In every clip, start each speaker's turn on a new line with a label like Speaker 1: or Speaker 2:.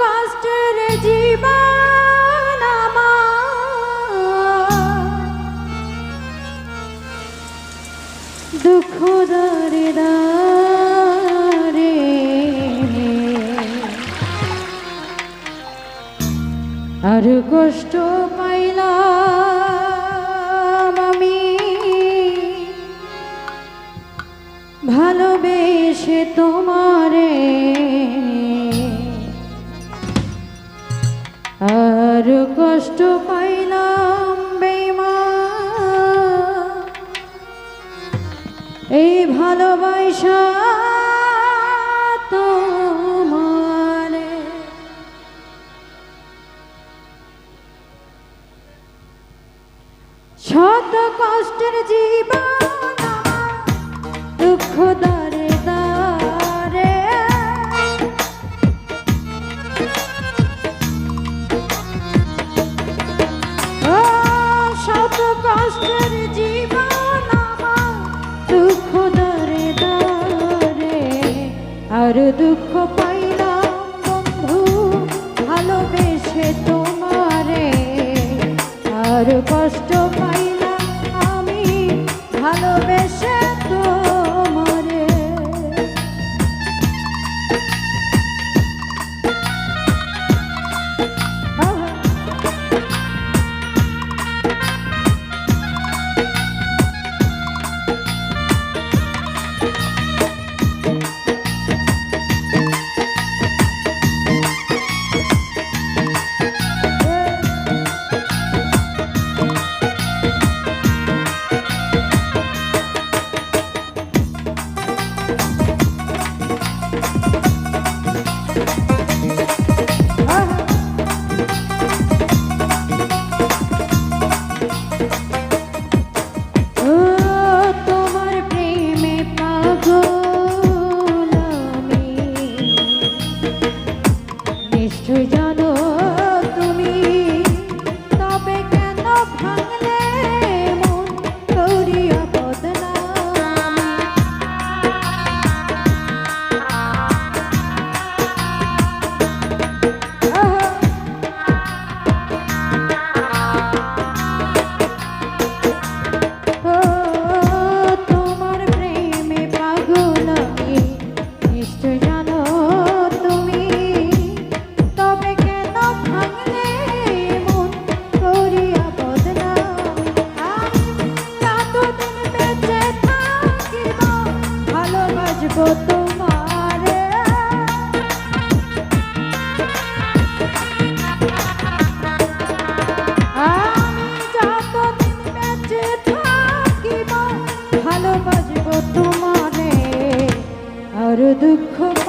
Speaker 1: কষ্টের জীবন দুঃখ দারে দারে আর কষ্ট পাইলাম আমি। ভালোবেসে তোমারে এই ভালোবাসা দুঃখ পাইলাম বন্ধু ভালোবেসে তোমারে। আর কষ্ট দুঃখ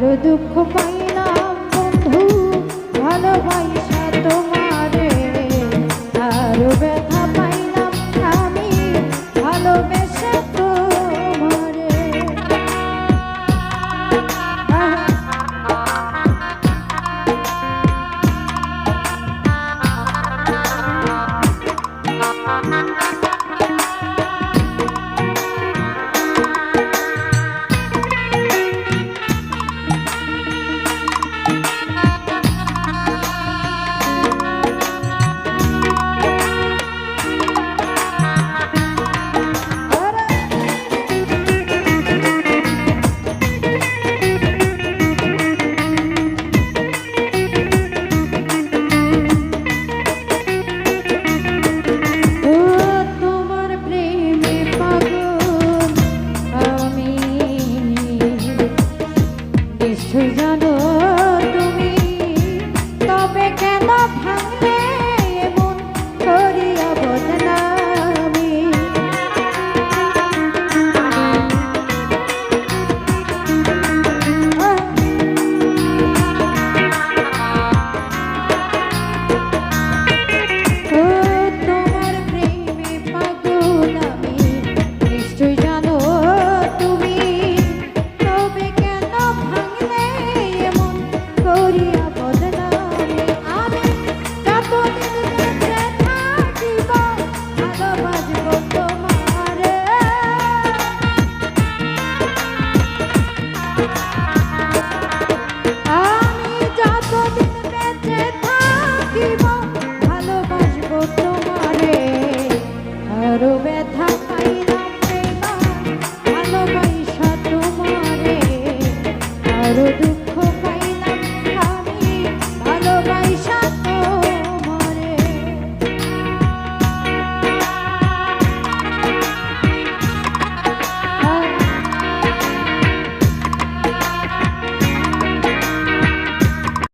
Speaker 1: কারও দুঃখ পাইলাম বন্ধু। ভালোবাসা তোমারে। কারও ব্যথা পাইলাম আমি। ভালোবেসে